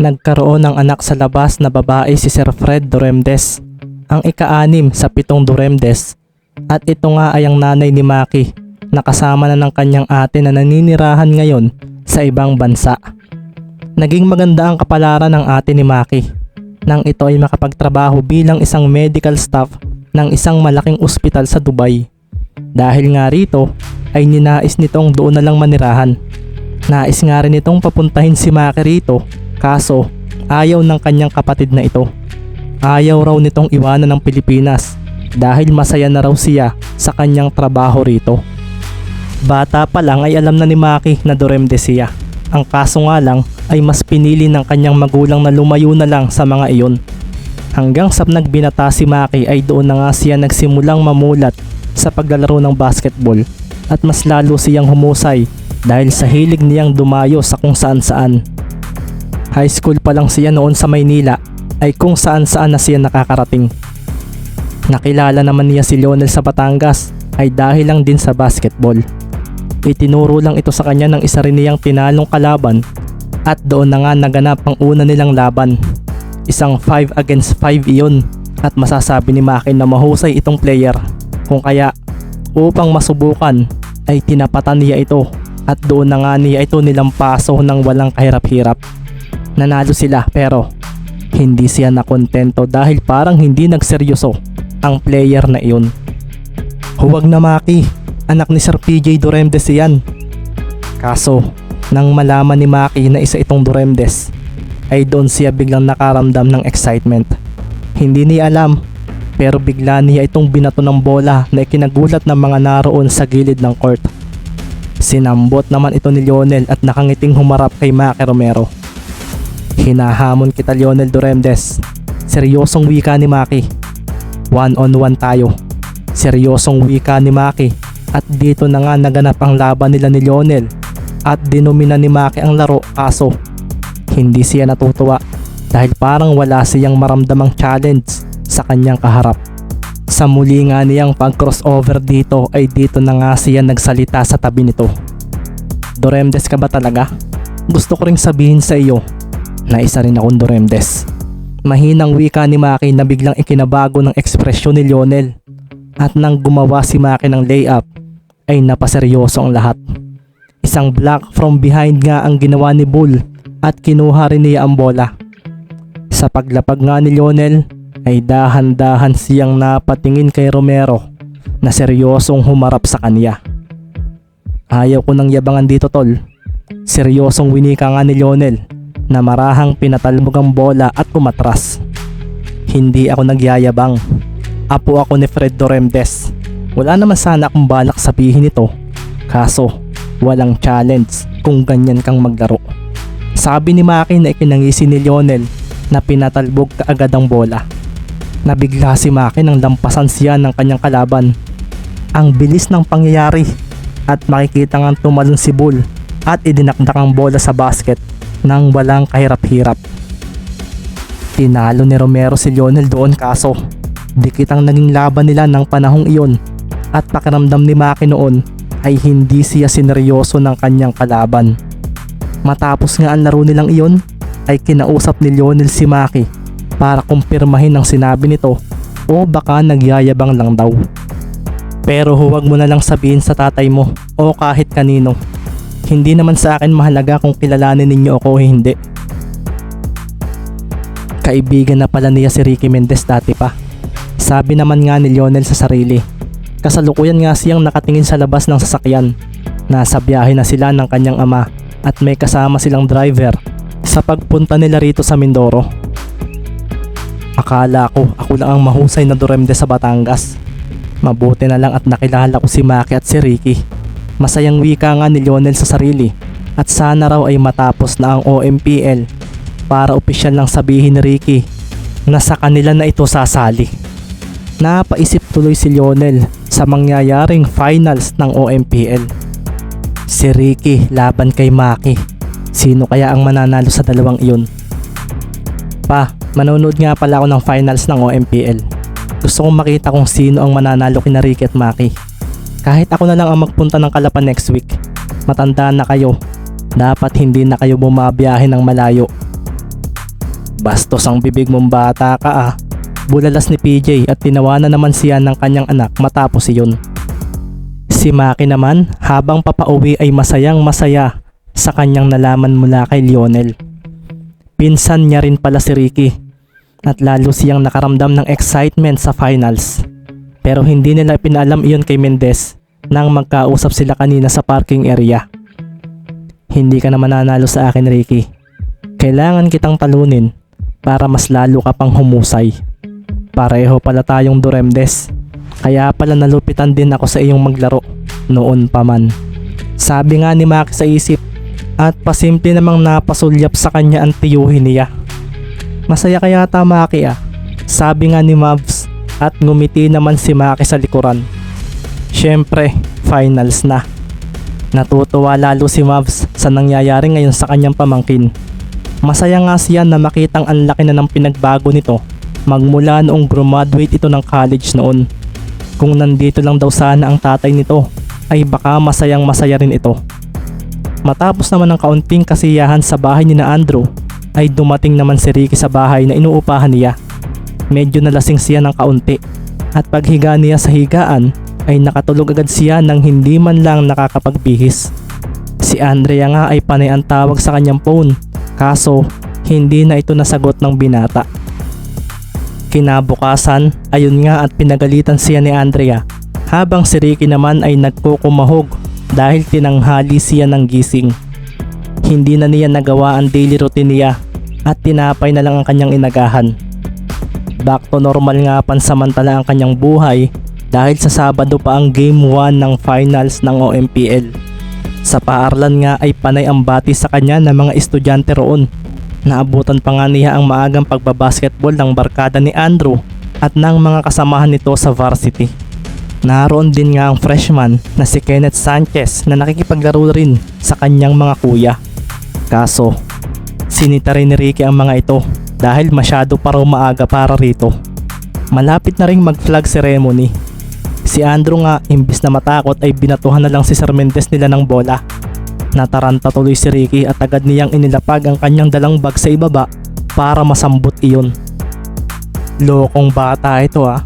Nagkaroon ng anak sa labas na babae si Sir Fred Duremdes, ang ika-anim sa pitong Duremdes. At ito nga ay ang nanay ni Maki na kasama na ng kanyang ate na naninirahan ngayon sa ibang bansa. Naging maganda ang kapalaran ng ate ni Maki nang ito ay makapagtrabaho bilang isang medical staff ng isang malaking ospital sa Dubai. Dahil nga rito ay ninais nitong doon na lang manirahan. Nais nga rin itong papuntahin si Maki rito kaso ayaw ng kanyang kapatid na ito. Ayaw raw nitong iwanan ng Pilipinas dahil masaya na raw siya sa kanyang trabaho rito. Bata pa lang ay alam na ni Maki na Doremde siya. Ang kaso nga lang ay mas pinili ng kanyang magulang na lumayo na lang sa mga iyon. Hanggang sa nagbinata si Maki ay doon na nga siya nagsimulang mamulat sa paglalaro ng basketball at mas lalo siyang humusay dahil sa hilig niyang dumayo sa kung saan saan. High school pa lang siya noon sa Maynila ay kung saan saan na siya nakakarating. Nakilala naman niya si Lionel sa Batangas ay dahil lang din sa basketball. Itinuro lang ito sa kanya ng isa rin niyang tinalong kalaban at doon na nga naganap ang una nilang laban. Isang 5 against 5 iyon at masasabi ni Maki na mahusay itong player. Kung kaya upang masubukan ay tinapatan niya ito at doon na nga niya ito nilampaso ng walang kahirap-hirap. Nanalo sila pero hindi siya nakontento dahil parang hindi nagseryoso ang player na iyon. Huwag na Maki, anak ni Sir PJ Duremdes yan. Kaso, nang malaman ni Maki na isa itong Duremdes, ay doon siya biglang nakaramdam ng excitement. Hindi niya alam, pero bigla niya itong binato ng bola na ikinagulat ng mga naroon sa gilid ng court. Sinambot naman ito ni Lionel at nakangiting humarap kay Maki Romero. Hinahamon kita Lionel Duremdes. Seryosong wika ni Maki. One on one tayo. Seryosong wika ni Maki at dito na nga naganap ang laban nila ni Lionel at dinomina ni Maki ang laro kaso hindi siya natutuwa dahil parang wala siyang maramdamang challenge sa kanyang kaharap. Sa muli nga niyang pag-crossover dito ay dito na nga siya nagsalita sa tabi nito. Doremdes ka ba talaga? Gusto ko ring sabihin sa iyo na isa rin akong Doremdes. Mahinang wika ni Maki na biglang ikinabago ng ekspresyon ni Lionel at nang gumawa si Maki ng layup ay napaseryoso ang lahat. Isang block from behind nga ang ginawa ni Bull at kinuha rin niya ang bola. Sa paglapag nga ni Lionel ay dahan-dahan siyang napatingin kay Romero na seryosong humarap sa kanya. Ayaw ko nang yabangan dito tol. Seryosong winika nga ni Lionel na marahang pinatalbog ang bola at umatras. Hindi ako nagyayabang. Apo ako ni Fred Doremdes. Wala naman sana akong balak sabihin ito. Kaso, walang challenge kung ganyan kang maglaro. Sabi ni Maki na ikinangisi ni Lionel na pinatalbog kaagad ang bola. Nabigla si Maki nang lampasan siya ng kanyang kalaban. Ang bilis ng pangyayari at makikita nga tumalon si Bull at idinakdak ang bola sa basket nang walang kahirap-hirap. Tinalo ni Romero si Lionel doon kaso dikit ang naging laban nila ng panahong iyon at pakiramdam ni Maki noon ay hindi siya sineryoso ng kanyang kalaban. Matapos nga ang laro nilang iyon ay kinausap ni Lionel si Maki para kumpirmahin ang sinabi nito o baka nagyayabang lang daw. Pero huwag mo na lang sabihin sa tatay mo o kahit kanino. Hindi naman sa akin mahalaga kung kilalanin ninyo ako o hindi. Kaibigan na pala niya si Ricky Mendez dati pa. Sabi naman nga ni Lionel sa sarili. Kasalukuyan nga siyang nakatingin sa labas ng sasakyan. Nasa biyahe na sila ng kanyang ama at may kasama silang driver sa pagpunta nila rito sa Mindoro. Akala ko ako lang ang mahusay na duremde sa Batangas. Mabuti na lang at nakilala ko si Maki at si Ricky. Masayang wika nga ni Lionel sa sarili at sana raw ay matapos na ang OMPL para opisyal lang sabihin ni Ricky na sa kanila na ito sasali. Napaisip tuloy si Lionel sa mangyayaring finals ng OMPL. Si Ricky laban kay Maki. Sino kaya ang mananalo sa dalawang iyon? Pa, manonood nga pala ako ng finals ng OMPL. Gusto kong makita kung sino ang mananalo kina Ricky at Maki. Kahit ako na lang ang magpunta ng Kalapan next week. Matanda na kayo. Dapat hindi na kayo bumabiyahe ng malayo. Bastos ang bibig mong bata ka ah. Bulalas ni PJ at tinawanan naman siya ng kanyang anak matapos iyon. Si Maki naman habang papauwi ay masayang masaya sa kanyang nalaman mula kay Lionel. Pinsan niya rin pala si Ricky at lalo siyang nakaramdam ng excitement sa finals. Pero hindi nila pinaalam iyon kay Mendez nang magkausap sila kanina sa parking area. Hindi ka naman nanalo sa akin Ricky. Kailangan kitang talunin para mas lalo ka pang humusay. Pareho pala tayong Duremdes. Kaya pala nalupitan din ako sa iyong maglaro noon pa man. Sabi nga ni Maki sa isip at pasimple namang napasulyap sa kanya ang tiyuhin niya. Masaya kaya ta Maki ah. Sabi nga ni Mavs at ngumiti naman si Maki sa likuran. Siyempre, finals na. Natutuwa lalo si Mavs sa nangyayari ngayon sa kanyang pamangkin. Masaya nga siya na makitang ang laki na ng pinagbago nito magmula noong graduate ito ng college noon. Kung nandito lang daw sana ang tatay nito, ay baka masayang masaya rin ito. Matapos naman ng kaunting kasiyahan sa bahay ni na Andrew, ay dumating naman si Ricky sa bahay na inuupahan niya. Medyo nalasing siya ng kaunti at paghiga niya sa higaan ay nakatulog agad siya nang hindi man lang nakakapagbihis. Si Andrea nga ay panay ang tawag sa kanyang phone kaso hindi na ito nasagot ng binata. Kinabukasan, ayun nga at pinagalitan siya ni Andrea habang si Ricky naman ay nagkukumahog dahil tinanghali siya ng gising. Hindi na niya nagawa ang daily routine niya at tinapay na lang ang kanyang inagahan. Back to normal nga pansamantala ang kanyang buhay dahil sa Sabado pa ang Game 1 ng finals ng OMPL. Sa paaralan nga ay panay ang bati sa kanya ng mga estudyante roon. Naabutan pa nga niya ang maagang pagbabasketball ng barkada ni Andrew at ng mga kasamahan nito sa varsity. Naroon din nga ang freshman na si Kenneth Sanchez na nakikipaglaro rin sa kanyang mga kuya. Kaso, sinita rin ni Ricky ang mga ito dahil masyado pa raw maaga para rito. Malapit na ring mag-flag ceremony. Si Andrew nga imbis na matakot ay binatuhan na lang si Sir Mendez nila ng bola. Nataranta tuloy si Ricky at agad niyang inilapag ang kanyang dalang bag sa ibaba para masambot iyon. Lokong bata ito ah.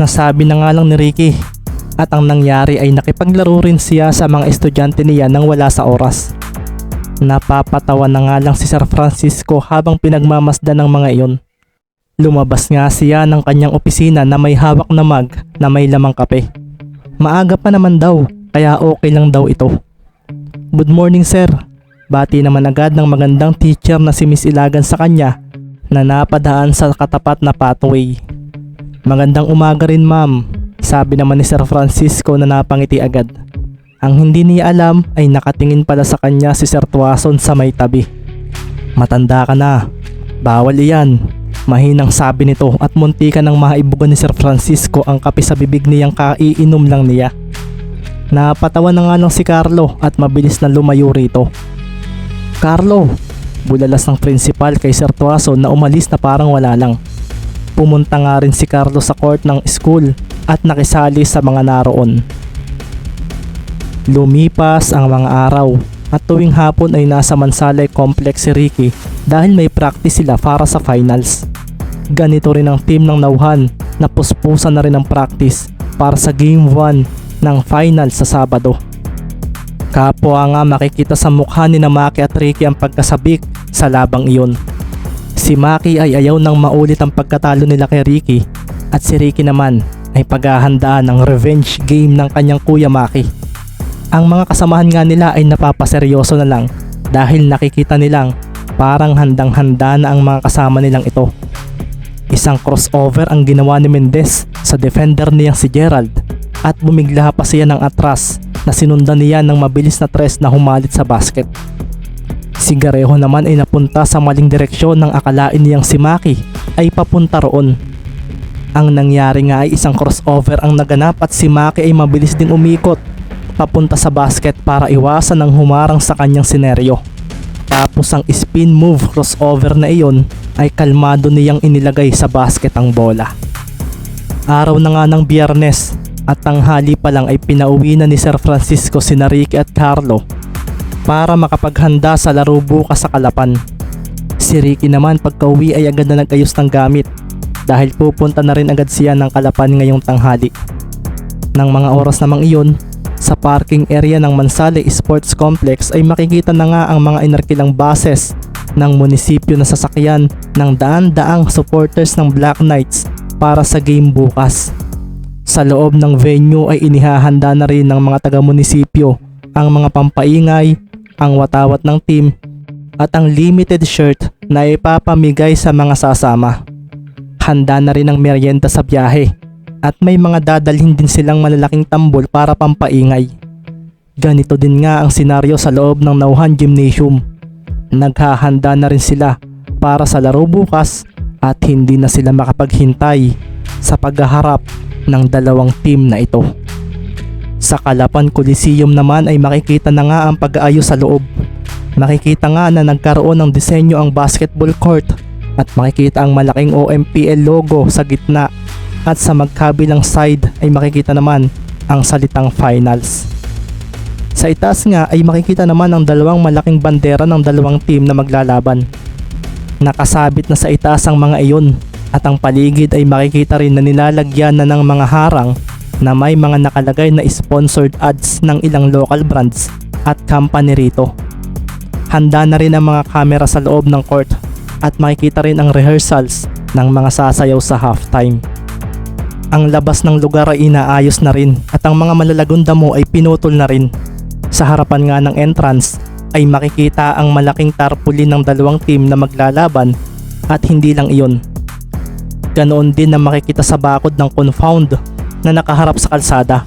Nasabi na nga lang ni Ricky at ang nangyari ay nakipaglaro rin siya sa mga estudyante niya nang wala sa oras. Napapatawa na nga lang si Sir Francisco habang pinagmamasdan ng mga iyon. Lumabas nga siya ng kanyang opisina na may hawak na mug na may lamang kape. Maaga pa naman daw, kaya okay lang daw ito. Good morning sir. Bati naman agad ng magandang teacher na si Miss Ilagan sa kanya na napadaan sa katapat na pathway. Magandang umaga rin ma'am, sabi naman ni Sir Francisco na napangiti agad. Ang hindi niya alam ay nakatingin pala sa kanya si Sir Tuason sa may tabi. Matanda ka na, bawal iyan. Mahinang sabi nito at munti ka nang maibugan ni Sir Francisco ang kape sa bibig niyang kaiinom lang niya. Napatawa na nga lang si Carlo at mabilis na lumayo rito. Carlo, bulalas ng principal kay Sir Tuason na umalis na parang wala lang. Pumunta nga rin si Carlo sa court ng school at nakisali sa mga naroon. Lumipas ang mga araw at tuwing hapon ay nasa Mansalay Complex si Ricky dahil may practice sila para sa finals. Ganito rin ang team ng Nauhan na puspusan na rin ang practice para sa Game 1 ng finals sa Sabado. Kapwa nga makikita sa mukha ni na Maki at Ricky ang pagkasabik sa labang iyon. Si Maki ay ayaw nang maulit ang pagkatalo nila kay Ricky at si Ricky naman ay paghahandaan ng revenge game ng kanyang kuya Maki. Ang mga kasamahan nga nila ay napapaseryoso na lang dahil nakikita nilang parang handang-handa na ang mga kasama nilang ito. Isang crossover ang ginawa ni Mendez sa defender niyang si Gerald at bumigla pa siya ng atras na sinundan niya ng mabilis na tres na humalit sa basket. Si Garejo naman ay napunta sa maling direksyon ng akalain niyang si Maki ay papunta roon. Ang nangyari nga ay isang crossover ang naganap at si Maki ay mabilis din umikot papunta sa basket para iwasan ang humarang sa kanyang sineryo. Tapos ang spin move crossover na iyon ay kalmado niyang inilagay sa basket ang bola. Araw na nga ng biyernes at tanghali pa lang ay pinauwi na ni Sir Francisco si Ricky at Carlo para makapaghanda sa laro bukas sa Kalapan. Si Ricky naman pagka uwi ay agad na nag-ayos ng gamit dahil pupunta na rin agad siya ng Kalapan ngayong tanghali. Nang mga oras namang iyon, sa parking area ng Mansale Sports Complex ay makikita na nga ang mga inarkilang bases ng munisipyo na sasakyan ng daan-daang supporters ng Black Knights para sa game bukas. Sa loob ng venue ay inihahanda na rin ng mga taga-munisipyo ang mga pampaingay, ang watawat ng team, at ang limited shirt na ipapamigay sa mga sasama. Handa na rin ang merienda sa biyahe at may mga dadalhin din silang malalaking tambol para pampaingay. Ganito din nga ang senaryo sa loob ng Nauhan Gymnasium. Naghahanda na rin sila para sa laro bukas at hindi na sila makapaghintay sa paghaharap ng dalawang team na ito. Sa Kalapan Coliseum naman ay makikita na nga ang pag-aayos sa loob. Makikita nga na nagkaroon ng disenyo ang basketball court at makikita ang malaking OMPL logo sa gitna at sa magkabilang side ay makikita naman ang salitang finals. Sa itaas nga ay makikita naman ang dalawang malaking bandera ng dalawang team na maglalaban. Nakasabit na sa itaas ang mga iyon at ang paligid ay makikita rin na nilalagyan na ng mga harang na may mga nakalagay na sponsored ads ng ilang local brands at company rito. Handa na rin ang mga kamera sa loob ng court at makikita rin ang rehearsals ng mga sasayaw sa halftime. Ang labas ng lugar ay inaayos na rin at ang mga malalagong damo ay pinutol na rin. Sa harapan nga ng entrance ay makikita ang malaking tarpaulin ng dalawang team na maglalaban at hindi lang iyon. Ganoon din na makikita sa bakod ng confound na nakaharap sa kalsada.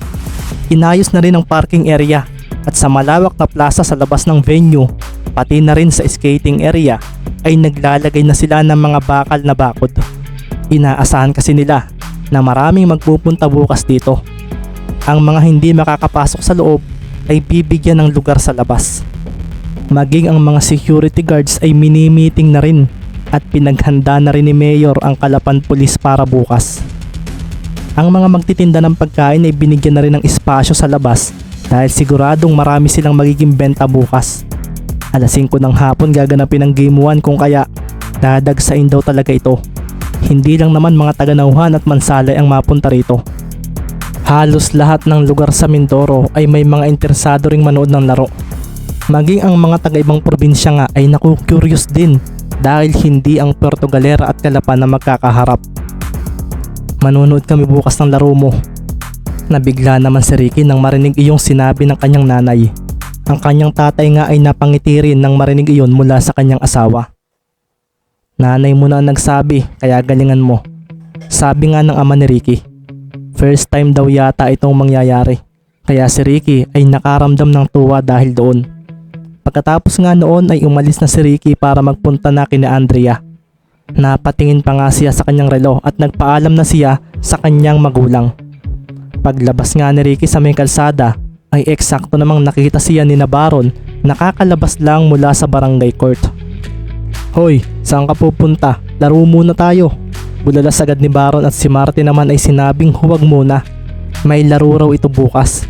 Inayos na rin ang parking area at sa malawak na plaza sa labas ng venue pati na rin sa skating area ay naglalagay na sila ng mga bakal na bakod. Inaasahan kasi nila na maraming magpupunta bukas dito. Ang mga hindi makakapasok sa loob ay bibigyan ng lugar sa labas. Maging ang mga security guards ay mini-meeting na rin at pinaghanda na rin ni Mayor ang Kalapan Police para bukas. Ang mga magtitinda ng pagkain ay binigyan na rin ng espasyo sa labas dahil siguradong marami silang magiging benta bukas. Alas 5 ng hapon gaganapin ang Game 1 kung kaya dadagsain daw talaga ito. Hindi lang naman mga taga-nauhan at mansalay ang mapunta rito. Halos lahat ng lugar sa Mindoro ay may mga interesado ring manood ng laro. Maging ang mga taga-ibang probinsya nga ay naku-curious din dahil hindi ang Puerto Galera at Calapan na magkakaharap. Manunood kami bukas ng laro mo. Nabigla naman si Ricky nang marinig iyong sinabi ng kanyang nanay. Ang kanyang tatay nga ay napangiti rin nang marinig iyon mula sa kanyang asawa. Nanay mo na ang nagsabi kaya galingan mo. Sabi nga ng ama ni Ricky. First time daw yata itong mangyayari. Kaya si Ricky ay nakaramdam ng tuwa dahil doon. Pagkatapos nga noon ay umalis na si Ricky para magpunta na kina Andrea. Napatingin pa nga siya sa kanyang relo at nagpaalam na siya sa kanyang magulang. Paglabas nga ni Ricky sa may kalsada ay eksakto namang nakita siya ni Nabaron nakakalabas lang mula sa barangay court. Hoy, saan ka pupunta? Laro muna tayo. Bulalas agad ni Baron at si Martin naman ay sinabing huwag muna. May laro raw ito bukas.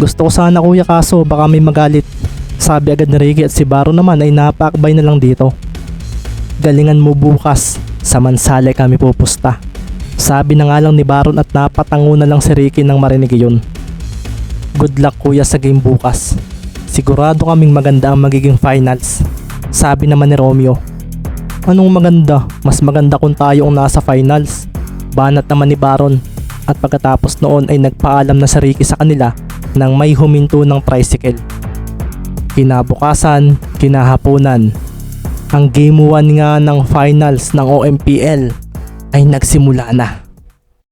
Gusto ko sana kuya kaso baka may magalit. Sabi agad ni Ricky at si Baron naman ay napaakbay na lang dito. Galingan mo bukas. Sa kami pupusta. Sabi na nga lang ni Baron at napatango na lang si Ricky nang marinig yun. Good luck kuya sa game bukas. Sigurado kaming maganda ang magiging finals. Sabi naman ni Romeo. Anong maganda? Mas maganda kung tayo ang nasa finals. Banat naman ni Baron. At pagkatapos noon ay nagpaalam na si Ricky sa kanila nang may huminto ng tricycle. Kinabukasan, kinahaponan, ang Game 1 nga ng finals ng OMPL ay nagsimula na.